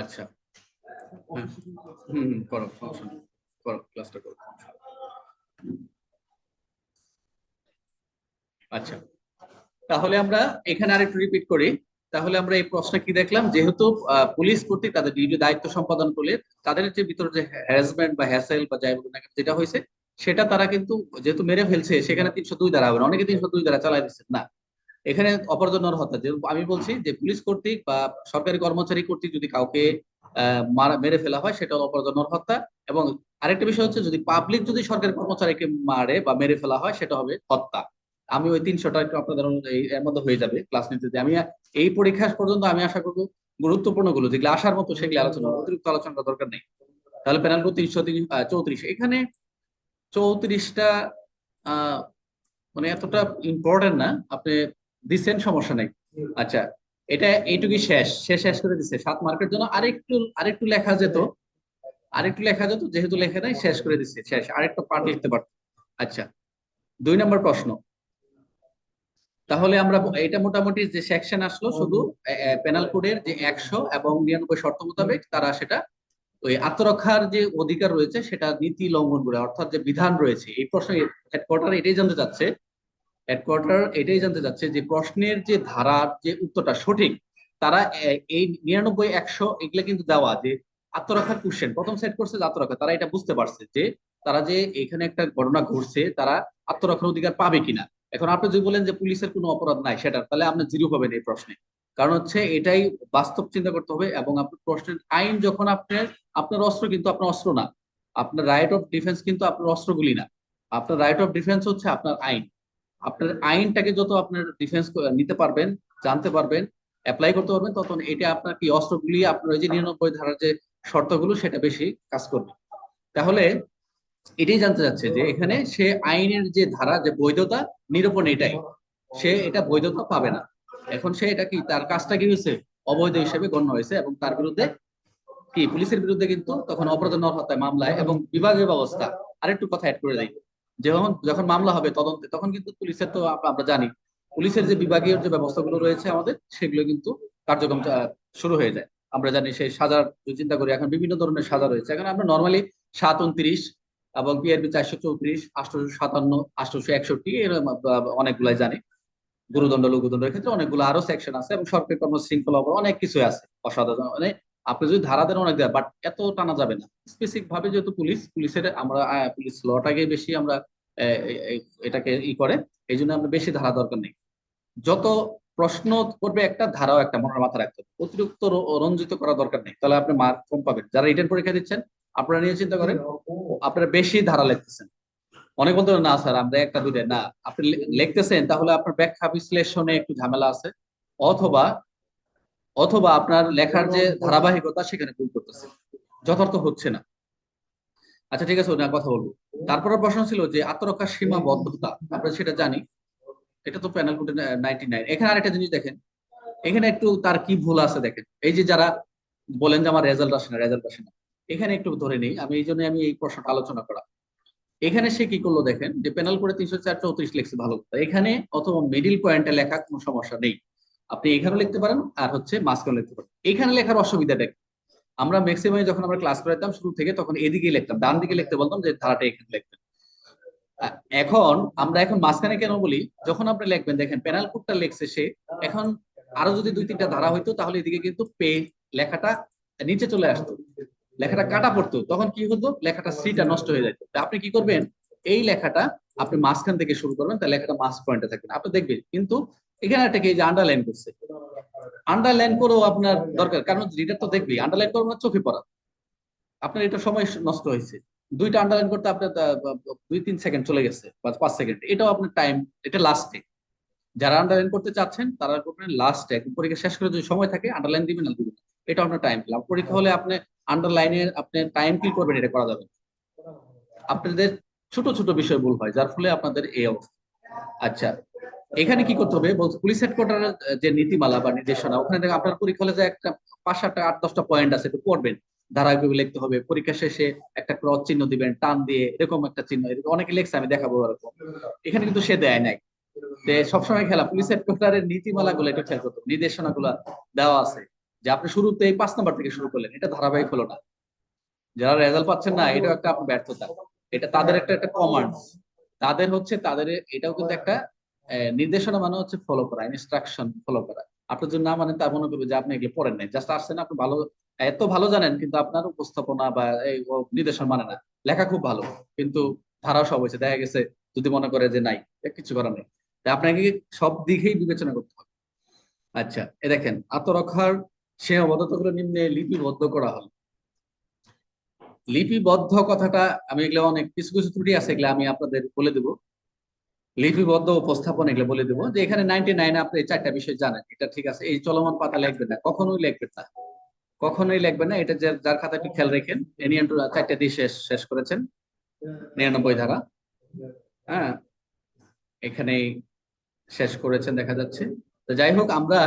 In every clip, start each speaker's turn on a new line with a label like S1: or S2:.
S1: আচ্ছা। হুম করো নেই। করো ক্লাসটা করো। আচ্ছা। তাহলে আমরা এখানে আরেকটু রিপিট করি। তাহলে আমরা এই প্রশ্ন কি দেখলাম? যেহেতু পুলিশ কর্তৃক তাদের ডিউটি দায়িত্ব সম্পাদন করলে তাদের যে ভিতরে যে হ্যারাসমেন্ট বা হ্যাসেল বা যাই বলুন যেটা হয়েছে, সেটা তারা কিন্তু যেহেতু মেরে ফেলছে, সেখানে তিনশো দুই দ্বারা হবে অনেকে তিনশো দুই দ্বারা চালাই দিচ্ছে। না এখানে অপরাধ হত্যা আমি বলছি যে পুলিশ কর্তৃক বা সরকারি কর্মচারী কর্তৃক যদি কাউকে মেরে ফেলা হয়, সেটা অপরাধ হত্যা। এবং আরেকটা বিষয় হচ্ছে যদি পাবলিক যদি সরকারি কর্মচারীকে মারে বা মেরে ফেলা হয়, সেটা হবে হত্যা। আমি ওই তিনশোটা একটু আপনাদের এর মধ্যে হয়ে যাবে ক্লাস নিতে। আমি এই পরীক্ষা পর্যন্ত আমি আশা করব গুরুত্বপূর্ণগুলো যেগুলো আসার মতো সেগুলো আলোচনা অতিরিক্ত আলোচনা দরকার নেই। তাহলে প্যানেল কোড তিনশো তিন চৌত্রিশ। এখানে চৌত্রিশটা মানে এতটা ইম্পর্টেন্ট না। আপনি দিচ্ছেন সমস্যা নেই। আচ্ছা এটা এইটুকুই শেষ। শেষ শেষ করে দিচ্ছে সাত মার্কের জন্য আরেকটু আরেকটু লেখা যেত। আরেকটু লেখা যেত, যেহেতু লেখা নাই, শেষ করে দিচ্ছে শেষ, আরেকটা পার্ট লিখতে পারত। আচ্ছা দুই নম্বর প্রশ্ন। তাহলে আমরা এটা মোটামুটি যে সেকশন আসলো, শুধু পেনাল কোডের যে একশো এবং নিরানব্বই শর্ত মোতাবেক তারা সেটা ওই আত্মরক্ষার যে অধিকার রয়েছে, সেটা নীতি লঙ্ঘন করে অর্থাৎ যে বিধান রয়েছে, এই প্রশ্ন হেডকোয়ার্টার এটাই জানতে চাচ্ছে। হেডকোয়ার্টার এটাই জানতে চাচ্ছে যে প্রশ্নের যে ধারার যে উত্তরটা সঠিক, তারা এই নিরানব্বই, একশো এগুলো কিন্তু দেওয়া যে আত্মরক্ষার কোশ্চেন প্রথম সেট করছে যে আত্মরক্ষা, তারা এটা বুঝতে পারছে যে তারা যে এখানে একটা ঘটনা ঘটছে, তারা আত্মরক্ষার অধিকার পাবে কিনা। এখন আপনি যদি বলেন যে পুলিশের কোনো অপরাধ নাই সেটা তাহলে আপনি জিরো পাবেন এই প্রশ্নে। কারণ হচ্ছে এটাই বাস্তব চিন্তা করতে হবে এবং আপনার প্রশ্নের আইন যখন আপনার আপনার অস্ত্র কিন্তু আপনার অস্ত্র না। আপনার রাইট অফ ডিফেন্স কিন্তু আপনার অস্ত্রগুলি না। আপনার রাইট অফ ডিফেন্স হচ্ছে আপনার আইন। আপনার আইনটাকে যত আপনার ডিফেন্স নিতে পারবেন, জানতে পারবেন অ্যাপ্লাই করতে পারবেন তখন এটা আপনার কি অস্ত্রগুলি, আপনার ওই যে নিরানব্বই ধারার যে শর্তগুলো, সেটা বেশি কাজ করবে। তাহলে এটাই জানতে চাচ্ছে যে এখানে সে আইনের যে ধারা, যে বৈধতা, নিরূপণ এটাই। সে এটা বৈধতা পাবে না। এখন সে এটা কি, তার কাজটা কি হয়েছে? অবৈধ হিসেবে গণ্য হয়েছে এবং তার বিরুদ্ধে কি, পুলিশের বিরুদ্ধে কিন্তু তখন অপরাধ হত্যায় মামলায় এবং বিভাগীয় ব্যবস্থা। আরেকটু কথা অ্যাড করে দেয় যখন যখন মামলা হবে, তদন্তে, তখন কিন্তু পুলিশের তো আমরা জানি। পুলিশের যে বিভাগীয় যে ব্যবস্থাগুলো রয়েছে আমাদের, সেগুলো কিন্তু কার্যক্রম শুরু হয়ে যায়। আমরা জানি সেই সাজার চিন্তা করি এখন বিভিন্ন ধরনের সাজা রয়েছে। এখন আমরা নর্মালি সাত উনত্রিশ এবং পিআরবি চারশো চৌত্রিশ আটশোশো সাতান্ন আটশোশো একষট্টি অনেকগুলাই জানি। গুরুদণ্ড, লঘুদণ্ডের ক্ষেত্রে অনেকগুলো আরও সেকশন আছে এবং সরকারি কর্ম শৃঙ্খলা অনেক কিছু আছে। অসাধারণ মানে আপনি যদি ধারা দেন অনেক দেয় বাট এত টানা যাবে না। স্পেসিফিক ভাবে যেহেতু পুলিশ, পুলিশের আমরা পুলিশ লটাকে বেশি আমরা এটাকে ই করে এই জন্য আমরা বেশি ধারা দরকার নেই। যত প্রশ্ন করবে একটা, ধারাও একটা মনের মাথা রাখতে হবে। অতিরিক্ত রঞ্জিত করা দরকার নেই। তাহলে আপনি মার্ক কম পাবেন। যারা রিটার্ন পরীক্ষা দিচ্ছেন, আপনারা নিয়ে চিন্তা করেন, আপনারা বেশি ধারা লিখতেছেন। অনেক বলতে না, স্যার, আমরা একটা দুটো না। আপনি লিখতেছেন, তাহলে আপনার ব্যাখ্যা বিশ্লেষণে একটু ঝামেলা আছে। অথবা অথবা আপনার লেখার যে ধারাবাহিকতা সেখানে ভুল করতেছে। যথার্থ হচ্ছে না। আচ্ছা ঠিক আছে ওটা কথা বলব। তারপরে প্রশ্ন ছিল যে আত্মরক্ষার সীমাবদ্ধতা। আমরা সেটা জানি। এটা তো প্যানেল কোডে নাইনটি নাইন এখানে আরেকটা জিনিস দেখেন। এখানে একটু তার কি ভুল আছে দেখেন। এই যে যারা বলেন যে আমার রেজাল্ট আসে না রেজাল্ট আসে না। এখানে একটু ধরে নেই। আমি এই জন্য আমি এই প্রশ্নটা আলোচনা করা। এখানে সে কি করল দেখেন যে প্যানেল করে তিনশো চার চৌত্রিশ লিখছে ভালো কথা এখানে অথবা মিডিল পয়েন্টে লেখা কোনো সমস্যা নেই। আপনি এখানে লিখতে পারেন আর হচ্ছে মাঝখানে লিখতে পারেন। এখানে লেখার অসুবিধাটা? আমরা ম্যাক্সিমাম যখন আমরা ক্লাস করাতাম শুরু থেকে তখন এদিকে লিখতাম, ডান দিকে লিখতে বলতাম যে ধারাটা এখানে লিখবেন। এখন আমরা এখন মাঝখানে কেন বলি, যখন আপনি লিখবেন, দেখেন প্যানেল কোডটা লিখছে সে, এখন আরও যদি দুই তিনটা ধারা হইতো তাহলে এদিকে কিন্তু পে লেখাটা নিচে চলে আসতো, লেখাটা কাটা পড়তো, তখন কি হতো, লেখাটা সিটা নষ্ট হয়ে যেত আপনি কি করবেন, এই লেখাটা আপনি মাঝখান থেকে শুরু করবেন, তাহলে লেখাটা মাঝ পয়েন্টে থাকবে। আপনি দেখবেন, কিন্তু এখানে একটা কি আন্ডারলাইন করছে। আন্ডারলাইন করেও আপনার দরকার, কারণ রিডার তো দেখবি আন্ডারলাইন করব না চোখে পড়া। আপনার এটা সময় নষ্ট হয়েছে। দুইটা আন্ডারলাইন করতে আপনার দুই তিন সেকেন্ড চলে গেছে, বা, পাঁচ সেকেন্ড এটাও আপনার টাইম এটা লাস্টে যারা আন্ডারলাইন করতে চাচ্ছেন, তারা করবেন লাস্টে একদম পরীক্ষা শেষ করে যদি সময় থাকে আন্ডারলাইন দিবেন না দিবেন এটা আপনার টাইম কিল পরীক্ষা হলে আপনি আন্ডারলাইনে আপনি টাইম কিল করবেন, এটা করা যাবে আপনাদের ছোট ছোট বিষয় ভুল হয়, যার ফলে আপনাদের এই অবস্থা। আচ্ছা এখানে কি করতে হবে? বলছে, পুলিশ হেডকোয়ার্টারের যে নীতিমালা বা নির্দেশনা, ওখানে দেখে আপনার পরীক্ষা হলে যে একটা পাঁচ সাতটা আট, দশটা পয়েন্ট আছে, একটু পড়বেন। ধারাবাহিক লিখতে হবে, পরীক্ষা শেষে একটা ক্রস চিহ্ন দিবেন, টান দিয়ে এরকম একটা চিহ্ন, এরকম অনেকে লেখছে, আমি দেখাবো এরকম এখানে কিন্তু সে দেয় নাই। যে সবসময় খেলা, পুলিশ হেডকোয়ার্টারের নীতিমালা গুলো একটু খেয়াল করতে নির্দেশনা গুলা দেওয়া আছে। যে আপনি শুরুতে এই পাঁচ নাম্বার থেকে শুরু করলেন, এটা ধারাবাহিক হলো না। যারা রেজাল্ট পাচ্ছেন না, এটাও একটা আপনার ব্যর্থতা। এটা তাদের একটা একটা কমান্ডস তাদের হচ্ছে, তাদের এটাও কিন্তু একটা নির্দেশনা মানে হচ্ছে ফলো করা ইনস্ট্রাকশন ফলো করা। আপনার জন্য না মানে তা মনে করবে যে আপনি এগুলো পড়েন নাই। জাস্ট আসছেন, আপনি ভালো, এত ভালো জানেন, কিন্তু আপনার উপস্থাপনা বা নির্দেশন মানে না। লেখা খুব ভালো, কিন্তু ধারাও সব হয়েছে। দেখা গেছে, যদি মনে করে যে নাই কিছু করার নেই। আপনাকে সব দিকেই বিবেচনা করতে হবে। আচ্ছা এ দেখেন, আত্মরক্ষার সীমাবদ্ধতাগুলো নিম্নে লিপিবদ্ধ করা হলো। লিপিবদ্ধ কথাটা আমি এগুলো অনেক, কিছু কিছু ত্রুটি আছে, এগুলো আমি আপনাদের বলে দেবো। লিপিবদ্ধ উপস্থাপন এগুলো বলে দেবো। যে এখানে নাইনটি নাইনে আপনি চারটা বিষয় জানেন। এটা ঠিক আছে। এই চলমান পাতা লিখবেন না। কখনোই লিখবেন না। কখনোই লিখবেন না। এটা যার খাতা একটু খেয়াল রেখেন এনিয়ান চারটা দিয়ে শেষ শেষ করেছেন। নিরানব্বই ধারা। হ্যাঁ। এখানে শেষ করেছেন দেখা যাচ্ছে। তো যাই হোক, আমরা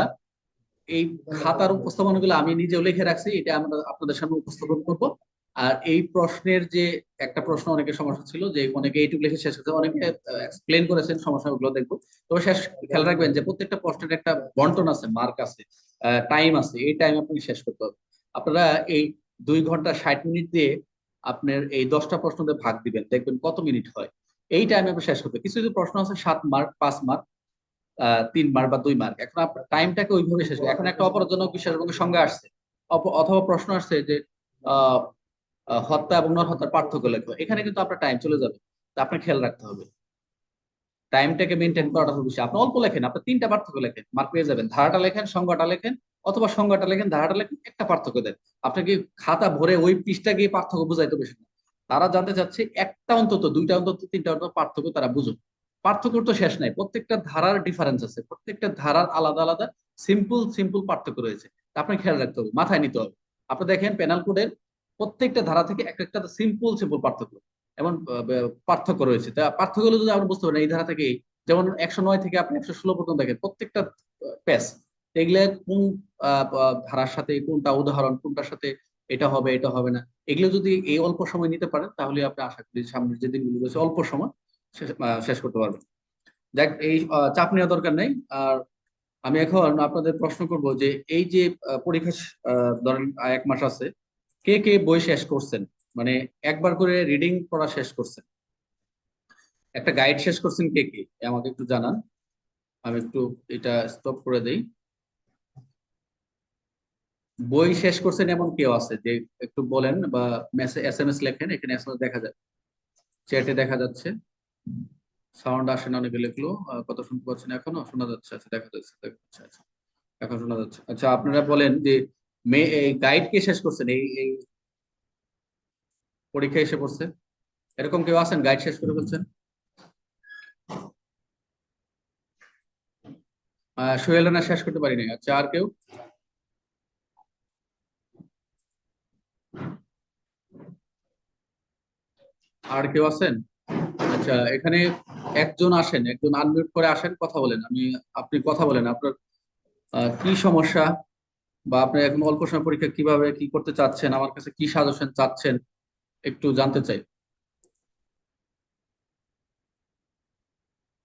S1: এই খাতার উপস্থাপনগুলো আমি নিজেও লিখে রাখছি। এটা আমরা আপনাদের সামনে উপস্থাপন করব। আর এই প্রশ্নের যে একটা প্রশ্ন অনেকের সমস্যা ছিল যে অনেকে এইটুকু লিখে শেষ করতে অনেকে এক্সপ্লেন করেছেন সমস্যাগুলো, দেখব। তবে শেষ খেয়াল রাখবেন যে প্রত্যেকটা প্রশ্নের একটা বন্টন আছে মার্ক আছে টাইম আছে, এই টাইম আপনাকে শেষ করতে হবে। আপনারা এই দুই ঘণ্টা ষাট মিনিট দিয়ে আপনার এই দশটা প্রশ্ন দিয়ে ভাগ দিবেন, দেখবেন কত মিনিট হয়। এই টাইমে আপনি শেষ করতে। কিছু কিছু প্রশ্ন আছে, সাত মার্ক পাঁচ মার্ক তিন মার্ক বা দুই মার্ক এখন আপনার টাইমটাকে ওইভাবে শেষ এখন একটা অপরাধজনক বিশ্বাসভঙ্গের সংজ্ঞা আসছে। অথবা প্রশ্ন আসছে যে হত্যা এবং নর হত্যার পার্থক্য লেখো। এখানে কিন্তু আপনার টাইম চলে যাবে। তা আপনার খেয়াল রাখতে হবে। টাইমটাকে মেনটেন করাটা খুব বেশি। আপনি অল্প লেখেন, আপনি তিনটা পার্থক্য লেখেন। মার্ক পেয়ে যাবেন। ধারাটা লেখেন, সংজ্ঞাটা লেখেন, অথবা সংজ্ঞাটা লেখেন, ধারাটা লেখেন, একটা পার্থক্য দেন। আপনাকে খাতা ভরে ওই পৃষ্ঠা গিয়ে পার্থক্য বোঝাইতে বেশি না তারা জানতে চাচ্ছে, একটা অন্তত, দুইটা অন্তত, তিনটা অন্তত পার্থক্য তারা বুঝুক। পার্থক্য তো শেষ নাই। প্রত্যেকটা ধারার ডিফারেন্স আছে। প্রত্যেকটা ধারার আলাদা আলাদা সিম্পল সিম্পল পার্থক্য রয়েছে। তা আপনাকে খেয়াল রাখতে হবে, মাথায় নিতে হবে। আপনি দেখেন পেনাল কোডের প্রত্যেকটা ধারা থেকে এক একটা সিম্পল সিম্পল পার্থক্য আহ, পার্থক্য রয়েছে। তা পার্থক্যগুলো যদি আপনি বুঝতে পারেন এই ধারা থেকে যেমন একশো নয় থেকে আপনি একশো ষোলো পর্যন্ত দেখেন প্রত্যেকটা প্যাস এগুলা কোন ধারার সাথে কোনটা উদাহরণ কোনটার সাথে এটা হবে এটা হবে না এগুলো যদি এই অল্প সময় নিতে পারেন তাহলে আপনি আশা করি সামনের যে দিনগুলো রয়েছে অল্প সময় শেষ করতে পারবেন। দেখ এই চাপ নেওয়া দরকার নেই। আর আমি এখন আপনাদের প্রশ্ন করব যে এই যে পরীক্ষা ধরেন এক মাস আছে কে কে বই শেষ করছেন? মানে একবার করে রিডিং পড়া শেষ করছেন। একটা গাইড শেষ করছেন কে কে? আমাকে একটু জানান। আমি একটু এটা স্টপ করে দেই। বই শেষ করছেন এমন কেউ আছে যে একটু বলেন বা এস এম এস লেখেন, এখানে এস দেখা যায়। চ্যাটে দেখা যাচ্ছে। সাউন্ড আসে না অনেকে লিখলো। কথা শুনতে পাচ্ছেন এখনও? শোনা যাচ্ছে আচ্ছা দেখা যাচ্ছে দেখা যাচ্ছে আচ্ছা। এখন শোনা যাচ্ছে। আচ্ছা আপনারা বলেন যে গাইড কে শেষ করছেন? এই এই পরীক্ষা এসে পড়ছে। এরকম কেউ আছেন? গাইড শেষ করে ফেলছেন আহ সোহেল রানা শেষ করতে পারিনি। আচ্ছা আর কেউ? আর কেউ আছেন? আচ্ছা এখানে একজন আসেন, একজন আনমিউট করে আসেন, কথা বলেন। আমি, আপনি কথা বলেন। আপনার কি সমস্যা? বা আপনি এখন অল্প সময় পরীক্ষা কীভাবে কি করতে চাচ্ছেন, আমার কাছে কি সাজেশন চাচ্ছেন, একটু জানতে চাই।